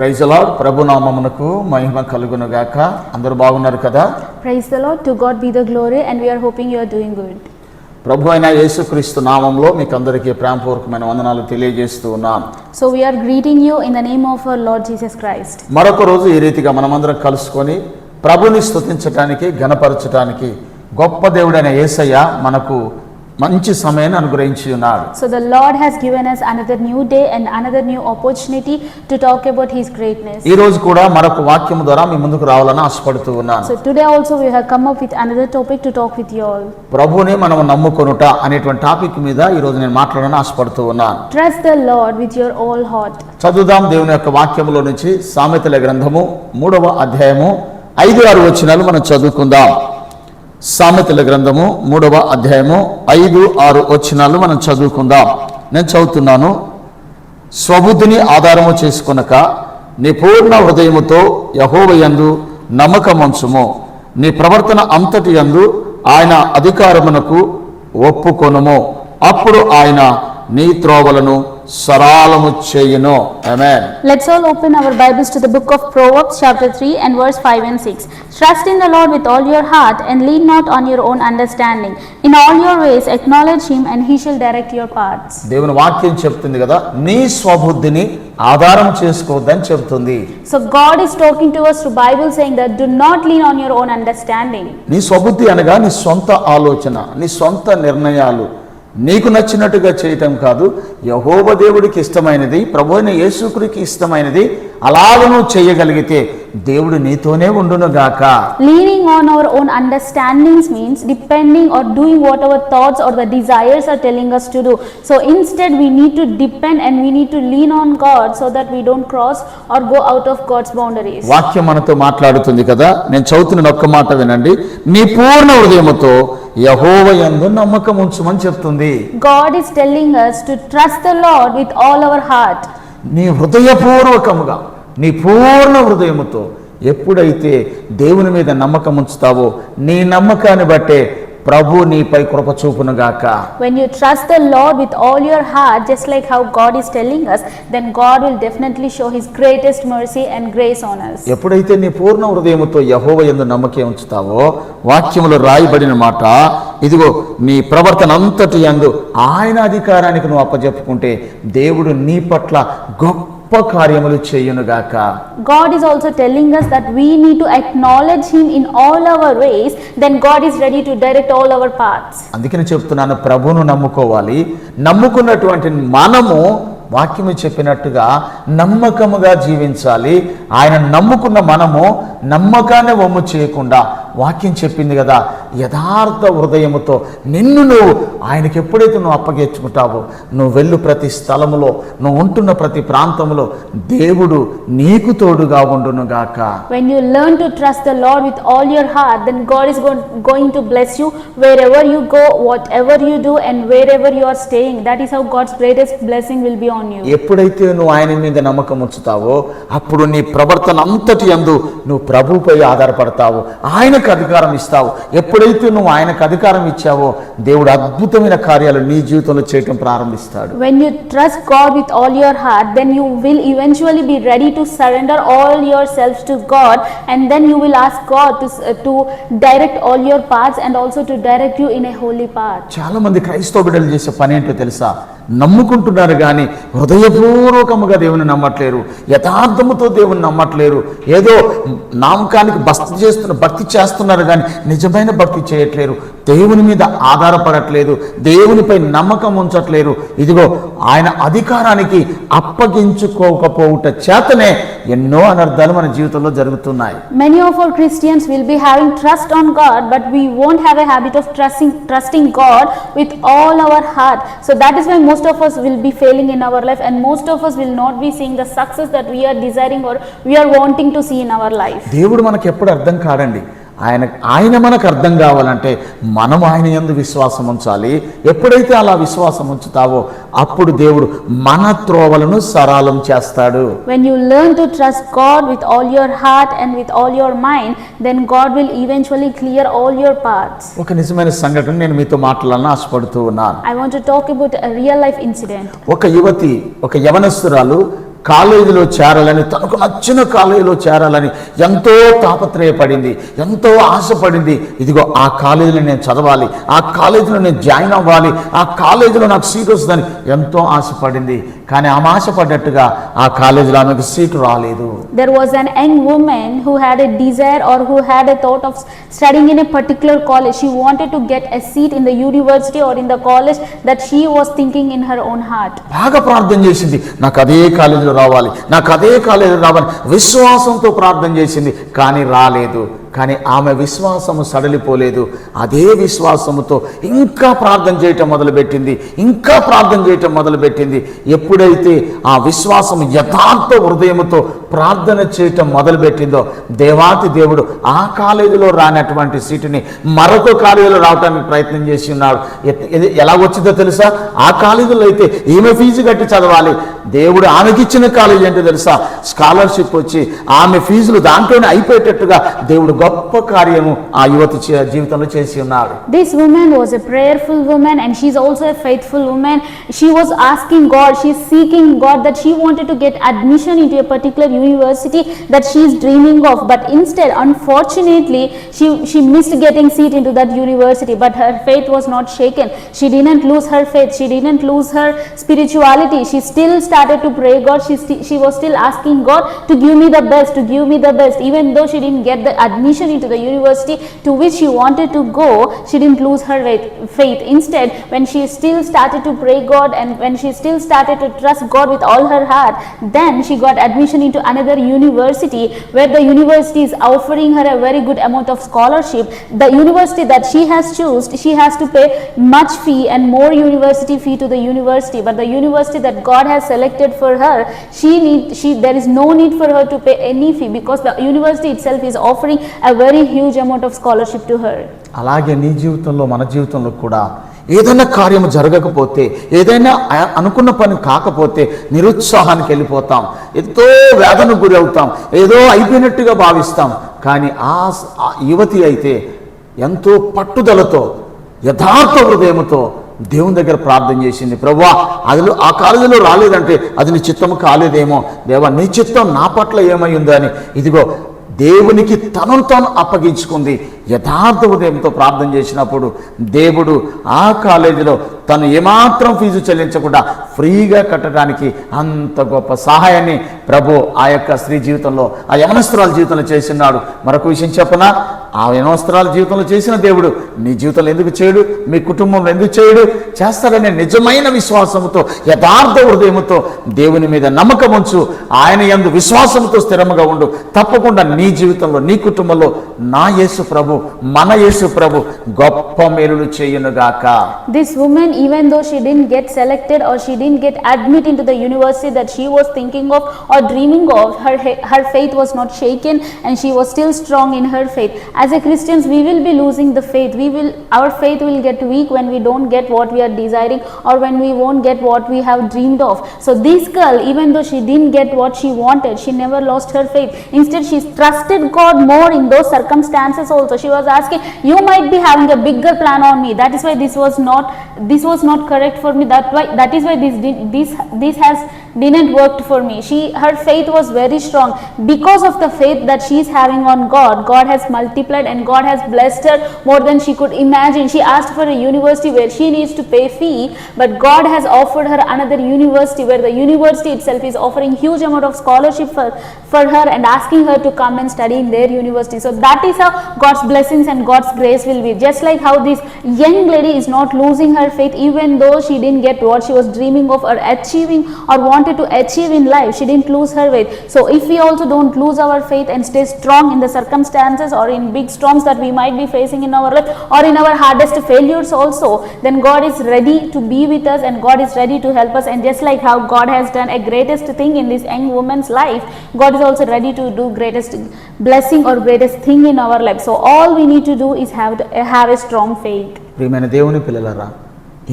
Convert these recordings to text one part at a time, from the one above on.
Praise lord ప్రభు నామమునకు మహిమ కలుగును గాక అందరూ బాగున్నారు కదా Lord. To God be the glory, and we are hoping you are doing good. ప్రభు అయిన యేసుక్రీస్తు నామంలో మీకు అందరికీ ప్రేమపూర్వకమైన వందనాలు తెలియజేస్తూ ఉన్నాను So, we are greeting you in the name of our Lord Jesus Christ. మరొక రోజు ఈ రీతిగా మనమందరం కలుసుకొని ప్రభుని స్తుతించటానికి ఘనపరచటానికి గొప్ప దేవుడైన యేసయ్య మనకు మంచి సమయాన్ని అనుగ్రహించి ఉన్నాడు. So the lord has given us another new day and another new opportunity to talk about his greatness. ఈ రోజు కూడా మరొక వాక్యం ద్వారా మీ ముందుకు రావాలని ఆశపడుతూ ఉన్నాను. So today also we have come up with another topic to talk with you all ప్రభువునే మనం నమ్ముకొనుట అనేటువంటి టాపిక్ మీద ఈ రోజు నేను మాట్లాడాలని ఆశపడుతూ ఉన్నాను. Trust the lord with your all heart చదువుదాం దేవుని యొక్క వాక్యములో నుంచి సామెతల గ్రంథము మూడవ అధ్యాయము ఐదు ఆరు వచనాలు మనం చదువుకుందాం. సామెతల గ్రంథము మూడవ అధ్యాయము ఐదు ఆరు వచ్చినాలు మనం చదువుకుందాం. నేను చదువుతున్నాను. స్వబుద్ధిని ఆధారము చేసుకొనక నీ పూర్ణ హృదయముతో యహోవయందు నమ్మకమంచుము. నీ ప్రవర్తన అంతటి యందు ఆయన అధికారమునకు ఒప్పుకొనుము. అప్పుడు ఆయన నీ త్రోవలను సరాలము చేయును ఆమేన్ Let's all open our Bibles to the book of Proverbs, chapter 3, and verse 5 and 6. Trust in the Lord with all your heart, and lean not on your own understanding. In all your ways, acknowledge Him, and He shall direct your paths. దేవుని వాక్యం చెప్తుంది కదా నీ స్వబుద్ధిని ఆధారం చేసుకోవద్దని చెప్తుంది So, God is talking to us through Bible saying that do not lean on your own understanding. నీ స్వబుద్ధి అనగా నీ సొంత ఆలోచన నీ సొంత నిర్ణయాలు నీకు నచ్చినట్టుగా చేయటం కాదు. యహోవ దేవుడికి ఇష్టమైనది ప్రభు అయిన యేసుకుడికి ఇష్టమైనది అలాగ చేయగలిగితే దేవుడు నీతోనే ఉండును గాక leaning on our own understandings means depending or doing what our thoughts are the desires are telling us to do so instead we need to depend and we need to lean on God so that we don't cross or go out of God's boundaries వాక్యం మనతో మాట్లాడుతుంది కదా? నేను చదువుతున్న ఒక్క మాట వినండి. నీ పూర్ణ హృదయముతో యహోవ యందు నమ్మకం ఉంచమని చెప్తుంది. God is telling us to trust the lord with all our heart నీ హృదయపూర్వకముగా నీ పూర్ణ హృదయముతో ఎప్పుడైతే దేవుని మీద నమ్మకం ఉంచుతావో నీ నమ్మకాన్ని బట్టే ప్రభు నీపై కృప చూపునుగాక When you trust the Lord with all your heart, just like how God is telling us, then God will definitely show His greatest mercy and grace on us. ఎప్పుడైతే నీ పూర్ణ హృదయముతో యహోవ ఎందు నమ్మకం ఉంచుతావో వాక్యములో రాయబడిన మాట ఇదిగో నీ ప్రవర్తన అంతటి యందు ఆయన అధికారానికి నువ్వు అప్పజెప్పుకుంటే దేవుడు నీ పట్ల గొప్ప కార్యములు చేయునుగాక God is also telling us that we need to acknowledge Him in all our ways, then God is ready to direct all our paths. అందుకని చెప్తున్నాను ప్రభువును నమ్ముకోవాలి. నమ్ముకున్నటువంటి మనము వాక్యము చెప్పినట్టుగా నమ్మకముగా జీవించాలి. ఆయన నమ్ముకున్న మనము నమ్మకాన్ని వమ్ము చేయకుండా వాక్యం చెప్పింది కదా యథార్థ హృదయముతో నిన్ను నువ్వు ఆయనకి ఎప్పుడైతే నువ్వు అప్పగించుకుంటావో నువ్వు వెళ్ళు ప్రతి స్థలములో నువ్వు ఉంటున్న ప్రతి ప్రాంతంలో దేవుడు నీకు తోడుగా ఉండును గాక when you learn to trust the lord with all your heart then God is going to bless you wherever you go whatever you do and wherever you are staying that is how God's greatest blessing will be on you ఎప్పుడైతే నువ్వు ఆయన మీద నమ్మకం ఉంచుతావో అప్పుడు నీ ప్రవర్తన అంతటి యందు నువ్వు ప్రభుపై ఆధారపడతావు. ఆయనకు ఆయనకు అధికారం ఇస్తావు ఎప్పుడైతే నువ్వు ఆయనకు అధికారం ఇచ్చావో దేవుడు అద్భుతమైన కార్యాలు నీ జీవితంలో చేయటం ప్రారంభిస్తాడు When you trust God with all your heart, then you will eventually be ready to surrender all yourselves to God, and then you will ask God to, s- uh, to direct all your paths and also to direct you in a holy path. చాలా మంది క్రైస్తవ బిడ్డలు చేసే పని ఏంటో తెలుసా నమ్ముకుంటున్నారు కానీ హృదయపూర్వకముగా దేవుని నమ్మట్లేరు యథార్థముతో దేవుని నమ్మట్లేరు. ఏదో నామకానికి భక్తి చేస్తున్న భక్తి చేస్తున్నారు కానీ నిజమైన భక్తి చేయట్లేరు. దేవుని మీద ఆధారపడట్లేదు. దేవునిపై నమ్మకం ఉంచట్లేరు. ఇదిగో ఆయన అధికారానికి అప్పగించుకోకపోవుట చేతనే ఎన్నో అనర్థాలు మన జీవితంలో జరుగుతున్నాయి. Many of our Christians will be be trust on God but we won't have a habit of trusting trusting God with all our heart so that that my most most of us will be failing in our life, and most of us will not be seeing the success that we are desiring or we are wanting to see in our life. దేవుడు మనకు ఎప్పుడు అర్థం కాడండి ఆయన ఆయన మనకు అర్థం కావాలంటే మనం ఆయన యందు విశ్వాసం ఉంచాలి ఎప్పుడైతే అలా విశ్వాసం ఉంచుతావో అప్పుడు దేవుడు మన త్రోవలను సరాలం చేస్తాడు When you learn to trust God with all your heart and with all your mind, then God will eventually clear all your paths. ఒక నిజమైన సంఘటన నేను మీతో మాట్లాడాలని ఆశపడుతూ ఉన్నాను I want to talk about a real life incident. ఒక యువతి ఒక యవనస్తురాలు కాలేజీలో చేరాలని తనకు నచ్చిన కాలేజీలో చేరాలని ఎంతో తాపత్రయపడింది ఎంతో ఆశపడింది. ఇదిగో ఆ కాలేజీలో నేను చదవాలి ఆ కాలేజీలో నేను జాయిన్ అవ్వాలి ఆ కాలేజీలో నాకు సీట్ వస్తుందని ఎంతో ఆశపడింది. కానీ ఆమె ఆశపడ్డట్టుగా ఆ కాలేజీలో ఆమెకు సీట్ రాలేదు. There was an young women who had a desire or who had a thought of studying in a particular college she wanted to get a seat in the university or in the college that she was thinking in her own heart బాగా ప్రార్థన చేసింది. నాకు అదే కాలేజీలో రావాలి. నాకు అదే కాలేజీలో రావాలి. విశ్వాసంతో ప్రార్థన చేసింది కానీ రాలేదు. కానీ ఆమె విశ్వాసము సడలిపోలేదు. అదే విశ్వాసముతో ఇంకా ప్రార్థన చేయటం మొదలుపెట్టింది. ఇంకా ప్రార్థన చేయటం మొదలుపెట్టింది. ఎప్పుడైతే ఆ విశ్వాసం యథార్థ హృదయముతో ప్రార్థన చేయటం మొదలుపెట్టిందో దేవాతి దేవుడు ఆ కాలేజీలో రానటువంటి సీటుని మరొక కాలేజీలో రావడానికి ప్రయత్నం చేసి ఉన్నాడు. ఎలా వచ్చిందో తెలుసా? ఆ కాలేజీలో అయితే ఈమె ఫీజు కట్టి చదవాలి. దేవుడు ఆమెకి ఇచ్చిన కాలేజీ అంటే తెలుసా? స్కాలర్షిప్ వచ్చి ఆమె ఫీజులు దాంట్లోనే అయిపోయేటట్టుగా దేవుడు గొప్ప కార్యము ఆ యువతి చే- జీవితంలో చేసి ఉన్నాడు This woman was a prayerful woman and she's also a faithful woman. She was asking God, she's seeking God that she wanted to get admission into a particular university that she's dreaming of. But instead, unfortunately, she, she missed getting seat into that university. But her faith was not shaken. She didn't lose her faith. She didn't lose her spirituality. She still started to pray God. She, sti- she was still asking God to give me the best, to give me the best. Even though she didn't get the admission into the university to which she wanted to go, she didn't lose her faith. Instead, when she still started to pray God and when she still started to trust God with all her heart, then she got admission into another university where the university is offering her a very good amount of scholarship. The university that she has chosen, she has to pay much fee and more university fee to the university. But the university that God has selected for her, she need she there is no need for her to pay any fee because the university itself is offering a very huge amount of scholarship to her. అలాగే నీ జీవితంలో మన జీవితంలో కూడా ఏదైనా కార్యము జరగకపోతే ఏదైనా అనుకున్న పని కాకపోతే నిరుత్సాహానికి వెళ్ళిపోతాం. ఎంతో వేదనకు గురి అవుతాం. ఏదో అయిపోయినట్టుగా భావిస్తాం. కానీ ఆ ఆ యువతి అయితే ఎంతో పట్టుదలతో యథార్థ హృదయముతో దేవుని దగ్గర ప్రార్థన చేసింది. ప్రభువా అది ఆ కాలేజీలో రాలేదంటే అది నీ చిత్తము కాలేదేమో. దేవా నీ చిత్తం నా పట్ల ఏమై ఉందో అని ఇదిగో దేవునికి తనను తాను అప్పగించుకుంది. యథార్థ ఉదయంతో ప్రార్థన చేసినప్పుడు దేవుడు ఆ కాలేజీలో తను ఏమాత్రం ఫీజు చెల్లించకుండా ఫ్రీగా కట్టడానికి అంత గొప్ప సహాయాన్ని ప్రభు ఆ యొక్క స్త్రీ జీవితంలో ఆ యమనస్త్రాల జీవితంలో చేసినాడు. మరొక విషయం చెప్పనా? ఆ సంవత్సరాల జీవితంలో చేసిన దేవుడు. నీ జీవితంలో ఎందుకు చేయడు? మీ కుటుంబంలో ఎందుకు చేయడు? చేస్తాడనే నిజమైన విశ్వాసంతో యథార్థ హృదయంతో దేవుని మీద నమ్మకం ఉంచు. ఆయన ఎందు విశ్వాసంతో స్థిరంగా ఉండు. తప్పకుండా నీ జీవితంలో నీ కుటుంబంలో నా యేసు ప్రభు మన యేసు ప్రభు గొప్ప మేలు చేయను గాక. This women even though she didn't get selected or she didn't get admit in to the university that she was thinking of or dreaming of her her faith was not shaken and she was still strong in her faith As a Christians, we will be losing the faith. We will, our faith will get weak when we don't get what we are desiring or when we won't get what we have dreamed of. So this girl, even though she didn't get what she wanted, she never lost her faith. Instead, she trusted God more in those circumstances also. She was asking, you might be having a bigger plan on me. That is why this was not, this was not correct for me. That why, that is why this, this, this has didn't worked for me. She, her faith was very strong. Because of the faith that she is having on God, God has multiplied and God has blessed her more than she could imagine. She asked for a university where she needs to pay fee, but God has offered her another university where the university itself is offering huge amount of scholarship for, for her and asking her to come and study in their university. So that is how God's blessings and God's grace will be. Just like how this young lady is not losing her faith even though she didn't get what she was dreaming of or achieving or wanted to achieve in life. She didn't lose her faith. So if we also don't lose our faith and stay strong in the circumstances or in big storms that we might be facing in our life or in our hardest failures also, then God is ready to be with us and God is ready to help us. And just like how God has done a greatest thing in this young woman's life, God is also ready to do greatest blessing or greatest thing in our life. So all we need to do is have to, have a strong faith. ప్రియమైన దేవుని పిల్లలరా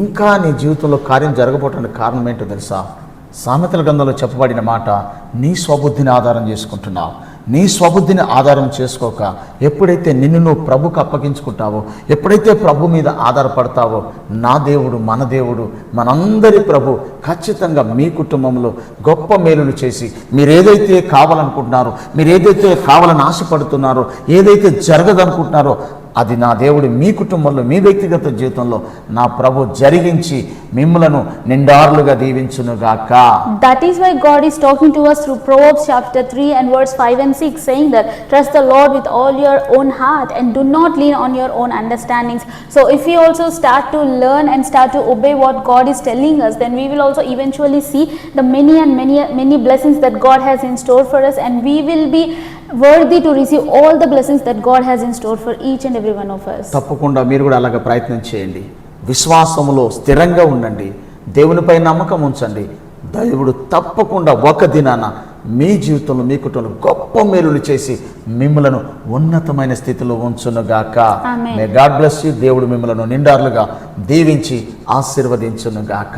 ఇంకా నీ జీవితంలో కార్యం జరగబోటానికి కారణం ఏంటో తెలుసా సామెతల గ్రంథంలో చెప్పబడిన మాట నీ స్వబుద్ధిని ఆధారం చేసుకుంటున్నావు. నీ స్వబుద్ధిని ఆధారం చేసుకోక ఎప్పుడైతే నిన్ను నువ్వు ప్రభుకు అప్పగించుకుంటావో ఎప్పుడైతే ప్రభు మీద ఆధారపడతావో నా దేవుడు మన దేవుడు మనందరి ప్రభు ఖచ్చితంగా మీ కుటుంబంలో గొప్ప మేలును చేసి మీరు ఏదైతే కావాలనుకుంటున్నారో మీరు ఏదైతే కావాలని ఆశపడుతున్నారో ఏదైతే జరగదనుకుంటున్నారో అది నా దేవుడు మీ కుటుంబంలో మీ వ్యక్తిగత జీవితంలో నా ప్రభు జరిగించి మిమ్మలను నిండారులుగా దీవించునుగాక That is why God is talking to us through Proverbs chapter 3 and verse 5 and 6, saying that trust the Lord with all your own heart and do not lean on your own understandings. So, if we also start to learn and start to obey what God is telling us, then we will also eventually see the many and many many blessings that God has in store for us, and we will be worthy to receive all the blessings that God has in store for each and every one of us. తప్పకుండా మీరు కూడా అలాగ ప్రయత్నం చేయండి. విశ్వాసములో స్థిరంగా ఉండండి. దేవునిపై నమ్మకం ఉంచండి. దేవుడు తప్పకుండా ఒక దినాన మీ జీవితంలో మీ కుటుంబంలో గొప్ప మేలులు చేసి మిమ్మలను ఉన్నతమైన స్థితిలో ఉంచునుగాక. మే గాడ్ బ్లెస్ యూ దేవుడు మిమ్మలను నిండారులుగా దీవించి ఆశీర్వదించునుగాక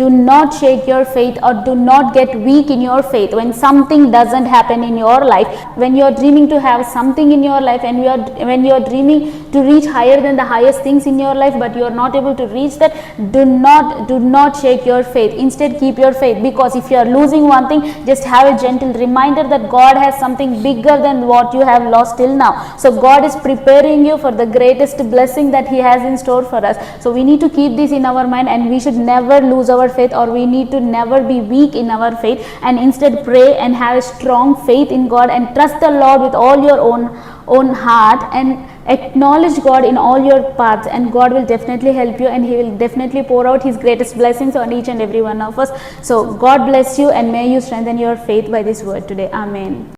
do not shake your faith or do not get weak in your faith when something doesn't happen in your life when you are dreaming to have something in your life and you are when you are dreaming to reach higher than the highest things in your life but you are not able to reach that do not do not shake your faith instead keep your faith because if you are losing one thing just have a gentle reminder that god has something bigger than what you have lost till now. So god is preparing you for the greatest blessing that he has in store for us. So we need to keep this in our mind and we should never lose our faith or we need to never be weak in our faith and instead pray and have a strong faith in god and trust the lord with all your own own heart and acknowledge god in all your paths and god will definitely help you and he will definitely pour out his greatest blessings on each and every one of us. So god bless you and may you strengthen your faith by this word today. Amen